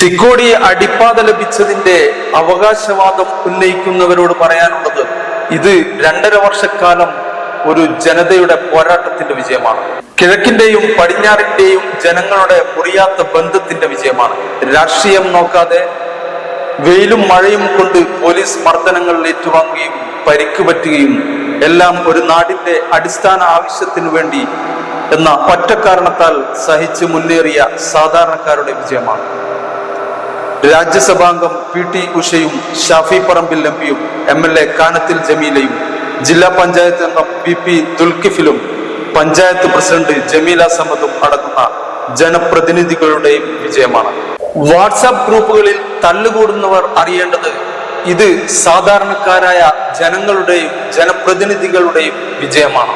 തിക്കോടിയെ അടിപ്പാത ലഭിച്ചതിന്റെ അവകാശവാദം ഉന്നയിക്കുന്നവരോട് പറയാനുള്ളത് ഇത് രണ്ടര വർഷക്കാലം ഒരു ജനതയുടെ പോരാട്ടത്തിന്റെ വിജയമാണ്. കിഴക്കിന്റെയും പടിഞ്ഞാറിന്റെയും ജനങ്ങളുടെ മുറിയാത്ത ബന്ധത്തിന്റെ വിജയമാണ്. രാഷ്ട്രീയം നോക്കാതെ വെയിലും മഴയും കൊണ്ട് പോലീസ് മർദ്ദനങ്ങൾ ഏറ്റുവാങ്ങുകയും പരിക്ക് പറ്റുകയും എല്ലാം ഒരു നാടിന്റെ അടിസ്ഥാന ആവശ്യത്തിനു വേണ്ടി എന്ന ഒറ്റ കാരണത്താൽ സഹിച്ച് മുന്നേറിയ സാധാരണക്കാരുടെ വിജയമാണ്. രാജ്യസഭാംഗം പി ടി ഉഷയും ഷാഫി പറമ്പിൽ എംപിയും എം എൽ എ കാനത്തിൽ ജമീലയും ജില്ലാ പഞ്ചായത്ത് അംഗം പി പി ദുൽക്കിഫിലും പഞ്ചായത്ത് പ്രസിഡന്റ് ജമീല സമദും അടങ്ങുന്ന ജനപ്രതിനിധികളുടെയും വിജയമാണ്. വാട്സാപ്പ് ഗ്രൂപ്പുകളിൽ തല്ലുകൂടുന്നവർ അറിയേണ്ടത് ഇത് സാധാരണക്കാരായ ജനങ്ങളുടെയും ജനപ്രതിനിധികളുടെയും വിജയമാണ്.